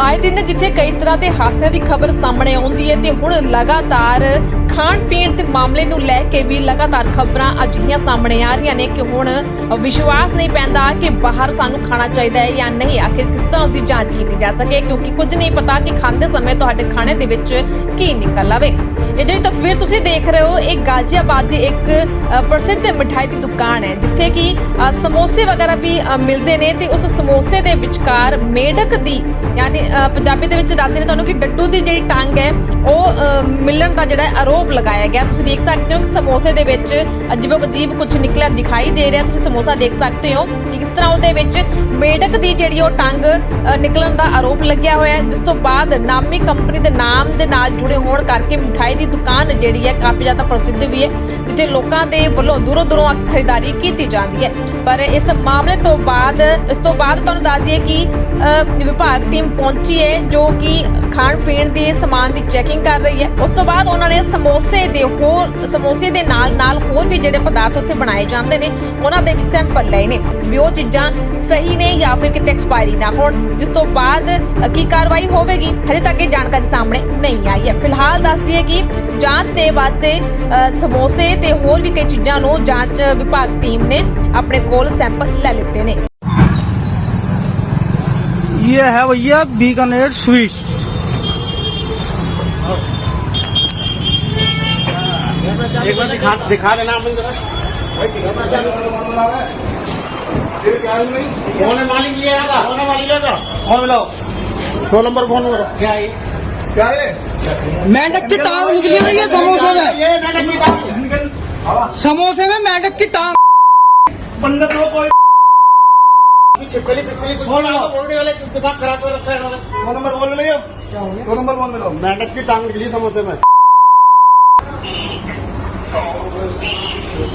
ਆਏ ਦਿਨ ਜਿੱਥੇ ਕਈ ਤਰ੍ਹਾਂ ਦੇ ਹਾਦਸਿਆਂ ਦੀ ਖਬਰ ਸਾਹਮਣੇ ਆਉਂਦੀ ਹੈ ਤੇ ਹੁਣ ਲਗਾਤਾਰ ਖਾਣ ਪੀਣ ਦੇ ਮਾਮਲੇ ਨੂੰ ਲੈ ਕੇ ਵੀ ਲਗਾਤਾਰ ਖਬਰਾਂ ਅਜਿਹੀਆਂ ਸਾਹਮਣੇ ਆ ਰਹੀਆਂ ਨੇ ਕਿ ਹੁਣ ਵਿਸ਼ਵਾਸ ਨਹੀਂ ਪੈਂਦਾ ਕਿ ਬਾਹਰ ਸਾਨੂੰ ਖਾਣਾ ਚਾਹੀਦਾ ਹੈ ਜਾਂ ਨਹੀਂ। ਆਖਿਰ ਕਿਸ ਤਰ੍ਹਾਂ ਉਸ ਦੀ ਜਾਂਚ ਕੀਤੀ ਜਾ ਸਕੇ? ਕਿਉਂਕਿ ਕੁਝ ਨਹੀਂ ਪਤਾ ਕਿ ਖਾਂਦੇ ਸਮੇਂ ਤੁਹਾਡੇ ਖਾਣੇ ਦੇ ਵਿੱਚ ਕੀ ਨਿਕਲ ਆਵੇ। ਇਹ ਜਿਹੜੀ ਤਸਵੀਰ ਤੁਸੀਂ ਦੇਖ ਰਹੇ ਹੋ, ਇਹ ਗਾਜ਼ੀਆਬਾਦ ਦੀ ਇੱਕ ਪ੍ਰਸਿੱਧ ਮਿਠਾਈ ਦੀ ਦੁਕਾਨ ਹੈ, ਜਿੱਥੇ ਕਿ ਸਮੋਸੇ ਵਗੈਰਾ ਵੀ ਮਿਲਦੇ ਨੇ ਤੇ ਉਸ ਸਮੋਸੇ ਦੇ ਵਿਚਕਾਰ ਮੇਢਕ ਦੀ, ਯਾਨੀ ਪੰਜਾਬੀ ਦੇ ਵਿੱਚ ਦੱਸਦੇ ਨੇ ਤੁਹਾਨੂੰ ਕਿ ਡੱਡੂ ਦੀ ਜਿਹੜੀ ਟੰਗ ਹੈ ਉਹ ਮਿਲਣ ਦਾ ਜਿਹੜਾ ਆਰੋਪ ਲਗਾਇਆ ਗਿਆ, ਤੁਸੀਂ ਦੇਖ ਸਕਦੇ ਹੋ ਕਿ ਸਮੋਸੇ ਦੇ ਵਿੱਚ ਅਜੀਬੋ ਅਜੀਬ ਕੁਝ ਨਿਕਲਿਆ, ਦਿਖਾਈ ਦੇ ਰਿਹਾ, ਤੁਸੀਂ ਸਮੋਸਾ ਦੇਖ ਸਕਦੇ ਹੋ ਕਿਸ ਤਰ੍ਹਾਂ ਉਹਦੇ ਵਿੱਚ ਮੇਢਕ ਦੀ ਜਿਹੜੀ ਉਹ ਟੰਗ ਨਿਕਲਣ ਦਾ ਆਰੋਪ ਲੱਗਿਆ ਹੋਇਆ ਹੈ, ਜਿਸ ਤੋਂ ਬਾਅਦ ਨਾਮੀ ਕੰਪਨੀ ਦੇ ਨਾਮ ਦੇ ਨਾਲ ਜੁੜੇ ਹੋਣ ਕਰਕੇ ਮਿਠਾਈ ਦੀ ਦੁਕਾਨ ਜਿਹੜੀ ਹੈ ਕਾਫੀ ਜ਼ਿਆਦਾ ਪ੍ਰਸਿੱਧ ਵੀ ਹੈ, ਜਿੱਥੇ ਲੋਕਾਂ ਦੇ ਵੱਲੋਂ ਦੂਰੋਂ ਦੂਰੋਂ ਆ ਖਰੀਦਦਾਰੀ ਕੀਤੀ ਜਾਂਦੀ ਹੈ। ਪਰ ਇਸ ਮਾਮਲੇ ਤੋਂ ਬਾਅਦ, ਇਸ ਤੋਂ ਬਾਅਦ ਤੁਹਾਨੂੰ ਦੱਸ ਦਈਏ ਕਿ ਵਿਭਾਗ ਟੀਮ ਪਹੁੰਚੀ ਹੈ, ਜੋ ਕਿ ਖਾਣ ਪੀਣ ਦੇ ਸਮਾਨ ਦੀ ਚੈਕਿੰਗ ਕਰ ਰਹੀ ਹੈ ਉਸ ਤੋਂ ਬਾਅਦ ਉਹਨਾਂ ਨੇ ਸਮੋਸੇ ਦੇ ਹੋਰ ਸਮੋਸੇ ਦੇ ਨਾਲ ਨਾਲ ਹੋਰ ਵੀ ਜਿਹੜੇ ਪਦਾਰਥ ਉੱਥੇ ਬਣਾਏ ਜਾਂਦੇ ਨੇ ਉਹਨਾਂ ਦੇ ਵੀ ਸੈਂਪਲ ਲਏ ਨੇ ਵੀ ਉਹ ਚੀਜ਼ਾਂ ਸਹੀ ਨੇ ਜਾਂ ਫਿਰ ਕਿਤੇ ਐਕਸਪਾਇਰੀ ਨਾ ਹੋਣ ਜਿਸ ਤੋਂ ਬਾਅਦ ਅ, ਕੀ ਕਾਰਵਾਈ ਹੋਵੇਗੀ ਹਜੇ ਤੱਕ ਇਹ ਜਾਣਕਾਰੀ ਸਾਹਮਣੇ ਨਹੀਂ ਆਈ ਹੈ ਫਿਲਹਾਲ ਦੱਸ ਦਈਏ ਕਿ ਜਾਂਚ ਦੇ ਵਾਸਤੇ ਅ, ਸਮੋਸੇ ਤੇ ਹੋਰ ਵੀ ਕਈ ਚੀਜ਼ਾਂ ਨੂੰ ਜਾਂਚ ਵਿਭਾਗ ਟੀਮ ਨੇ ਆਪਣੇ ਕੋਲ ਸੈਂਪਲ ਲੈ ਲਿੱਤੇ ਨੇ ये है भैया बीकानेर स्वीट एक बार दिखा दिखा देना अपन जरा। कौन है मालिक ये आगा कौन है मालिक आगा और मिलाओ। दो नंबर फ़ोन नंबर क्या है क्या है? मेंढक की टांग निकली हुई है समोसे में। समोसे में मेंढक की टांग। पंडित हो कोई। छिपकली पिपकली कुछ। बोलने वाले खराब कर रखा है दो नंबर बोल दो नंबर बोल मिलाओ। मेंढक की टांग निकली समोसे में।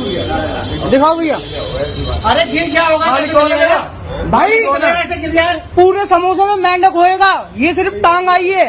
दिखाओ भैया अरे फिर क्या होगा मालिक कैसे कौन गिरेगा? है? भाई मालिक कौन है? कैसे गिर गया पूरे समोसे में मेंढक होएगा ये सिर्फ टांग आई है